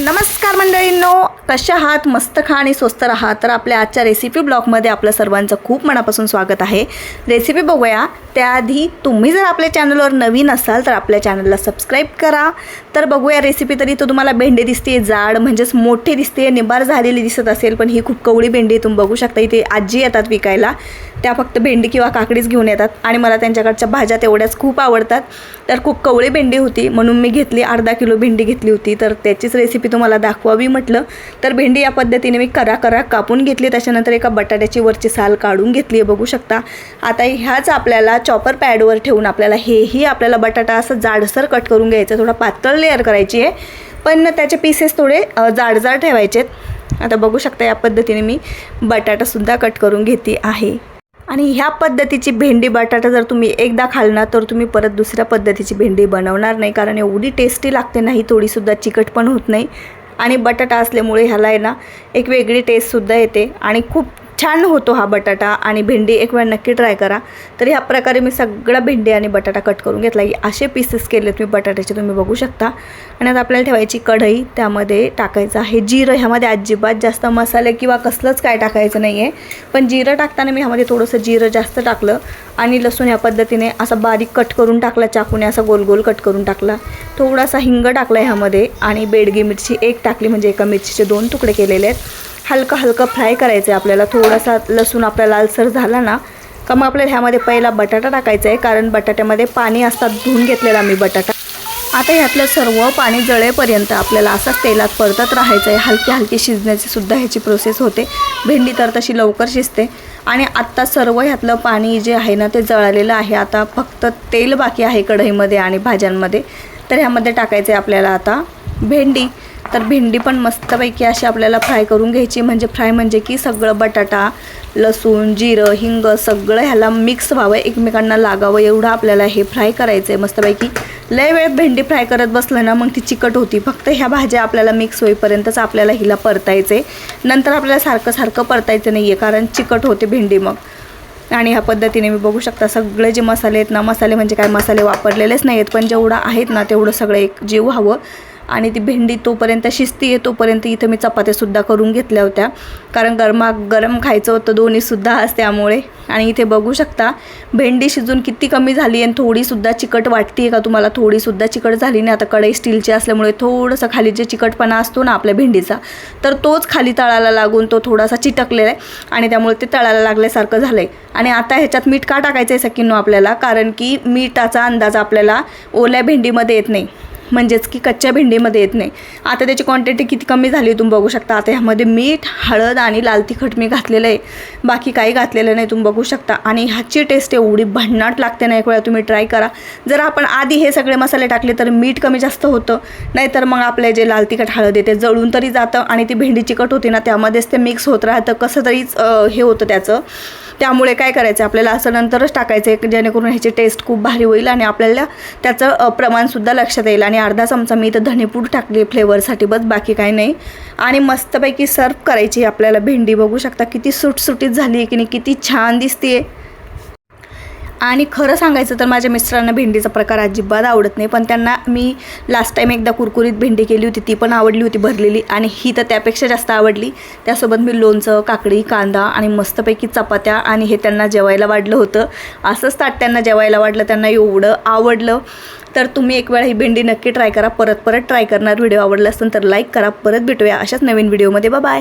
नमस्कार मंडळींनो कशा आहात? मस्त खा आणि स्वस्त राहा. तर आपल्या आजच्या रेसिपी ब्लॉगमध्ये आपलं सर्वांचं खूप मनापासून स्वागत आहे. रेसिपी बघूया. त्याआधी तुम्ही जर आपल्या चॅनलवर नवीन असाल तर आपल्या चॅनलला सबस्क्राईब करा. तर बघूया रेसिपी तरी तो तुम्हाला भेंडी दिसते जाड म्हणजेच मोठे दिसते निबार झालेली दिसत असेल पण ही खूप कवळी भेंडी आहे. तुम्ही बघू शकता इथे आजी येतात विकायला. त्या फक्त भेंडी किंवा काकडीच घेऊन येतात आणि मला त्यांच्याकडच्या भाज्या तेवढ्याच खूप आवडतात. तर खूप कवळी भेंडी होती म्हणून मी घेतली अर्धा किलो भेंडी घेतली होती. तर त्याचीच रेसिपी तुम्हाला दाखवावी म्हटलं. तर भेंडी या पद्धतीने मी करा करा कापून घेतली त्याच्यानंतर एका बटाट्याची वरची साल काढून घेतली आहे बघू शकता. आता ह्याच आपल्याला चॉपर पॅडवर ठेवून आपल्याला हेही आपल्याला बटाटा असं जाडसर कट करून घ्यायचं. थोडा पातळ लेअर करायची आहे. पण त्याचे पीसेस थोडे जाडजाड ठेवायचे आहेत. आता बघू शकता या पद्धतीने मी बटाटासुद्धा कट करून घेते आहे. आणि ह्या पद्धतीची भेंडी बटाटा जर तुम्ही एकदा खाल ना तर तुम्ही परत दुसऱ्या पद्धतीची भेंडी बनवणार नाही. कारण एवढी टेस्टी लागते नाही थोडीसुद्धा चिकट पण होत नाही. आणि बटाटा असल्यामुळे ह्याला आहे ना एक वेगळी टेस्टसुद्धा येते. आणि खूप छान होतो हा बटाटा आणि भेंडी एक वेळ नक्की ट्राय करा. तर ह्या प्रकारे मी सगळा भेंडी आणि बटाटा कट करून घेतला. असे पीसेस केले मी बटाट्याचे तुम्ही बघू शकता. आणि आता आपल्याला ठेवायची कढई त्यामध्ये टाकायचं आहे जिरं. ह्यामध्ये अजिबात जास्त मसाले किंवा कसलंच काय टाकायचं नाही आहे पण जिरं टाकताना मी ह्यामध्ये थोडंसं जिरं जास्त टाकलं आणि लसूण ह्या पद्धतीने असा बारीक कट करून टाकला. चाकूने असा गोल गोल कट करून टाकला. थोडासा हिंग टाकला ह्यामध्ये आणि बेडगी मिरची एक टाकली. म्हणजे एका मिरचीचे दोन तुकडे केलेले आहेत. हलकं हलकं फ्राय करायचं आहे आपल्याला. थोडासा लसूण आपला लालसर झाला ना का मग आपल्याला ह्यामध्ये पहिला बटाटा टाकायचा आहे कारण बटाट्यामध्ये पाणी असतात धुवून घेतलेला मी बटाटा. आता ह्यातलं सर्व पाणी जळेपर्यंत आपल्याला असंच तेलात परतत राहायचं आहे हलकी हलकी शिजण्याची सुद्धा ह्याची प्रोसेस होते. भेंडी तर तशी लवकर शिजते. आणि आत्ता सर्व ह्यातलं पाणी जे आहे ना ते जळालेलं आहे. आता फक्त तेल बाकी आहे कढईमध्ये आणि भाज्यांमध्ये. तर ह्यामध्ये टाकायचं आहे आपल्याला आता भेंडी. तर भेंडी पण मस्तपैकी अशी आपल्याला फ्राय करून घ्यायची. म्हणजे फ्राय म्हणजे की सगळं बटाटा लसूण जिरं हिंग सगळं ह्याला मिक्स व्हावं एकमेकांना लागावं एवढं आपल्याला हे फ्राय करायचं आहे मस्तपैकी. लय वेळ भेंडी फ्राय करत बसलं ना मग ती चिकट होती. फक्त ह्या भाज्या आपल्याला मिक्स होईपर्यंतच आपल्याला हिला परतायचं आहे नंतर आपल्याला सारखं सारखं परतायचं नाही आहे कारण चिकट होते भेंडी मग. आणि ह्या पद्धतीने मी बघू शकता सगळे जे मसाले आहेत ना मसाले म्हणजे काय मसाले वापरलेलेच नाही आहेत पण जेवढं आहेत ना तेवढं सगळं एक जीव हवं आणि ती भेंडी तोपर्यंत शिस्ती आहे तोपर्यंत इथं मी चपात्यासुद्धा करून घेतल्या होत्या. कारण गरमा गरम खायचं होतं दोन्हीसुद्धा आज त्यामुळे आणि इथे बघू शकता भेंडी शिजून किती कमी झाली आणि थोडीसुद्धा चिकट वाटते आहे का तुम्हाला? थोडीसुद्धा चिकट झाली नाही. आता कढई स्टीलची असल्यामुळे थोडंसं खाली जे चिकटपणा असतो ना आपल्या भेंडीचा तर तोच खाली तळाला लागून तो थोडासा चिटकलेला आहे. आणि त्यामुळे ते तळाला लागल्यासारखं झालं आहे आणि आता ह्याच्यात मीठ का टाकायचं आहे सकिनो आपल्याला? कारण की मीठाचा अंदाज आपल्याला ओल्या भेंडीमध्ये येत नाही. म्हणजेच की कच्च्या भेंडीमध्ये येत नाही. आता त्याची क्वांटिटी किती कमी झाली तुम्ही बघू शकता. आता ह्यामध्ये मीठ हळद आणि लाल तिखट मी घातलेलं आहे. बाकी काही घातलेलं नाही तुम्ही बघू शकता. आणि ह्याची टेस्ट एवढी भन्नाट लागते ना एक वेळा तुम्ही ट्राय करा. जर आपण आधी हे सगळे मसाले टाकले तर मीठ कमी जास्त होतं. नाहीतर मग आपले जे लाल तिखट हळद येते जळून तरी जातं आणि ती भेंडी चिकट होती ना त्यामध्येच ते मिक्स होत राहतं. कसं तरीच हे होतं त्याचं. त्यामुळे काय करायचं? आपल्याला असं नंतरच टाकायचं आहे जेणेकरून ह्याची टेस्ट खूप भारी होईल आणि आपल्याला त्याचं प्रमाणसुद्धा लक्षात येईल. आणि अर्धा चमचा मी इथं धनेपूड टाकली फ्लेवरसाठी बस बाकी काही नाही. आणि मस्तपैकी सर्व करायची आपल्याला भेंडी. बघू शकता किती सुटसुटीत झाली आहे की नाही किती छान दिसते आणि खरं सांगायचं तर माझ्या मिस्टरांना भेंडीचा प्रकार अजिबात आवडत नाही पण त्यांना मी लास्ट टाईम एकदा कुरकुरीत भेंडी केली होती ती पण आवडली होती भरलेली आणि ही तर त्यापेक्षा जास्त आवडली. त्यासोबत मी लोणचं काकडी कांदा आणि मस्तपैकी चपात्या आणि हे त्यांना जेवायला वाढलं होतं. असंच ताट त्यांना जेवायला वाढलं त्यांना एवढं आवडलं. तर तुम्ही एक वेळा ही भेंडी नक्की ट्राय करा. परत परत ट्राय करणार व्हिडिओ आवडला असेल तर लाईक करा. परत भेटूया अशाच नवीन व्हिडिओमध्ये बाय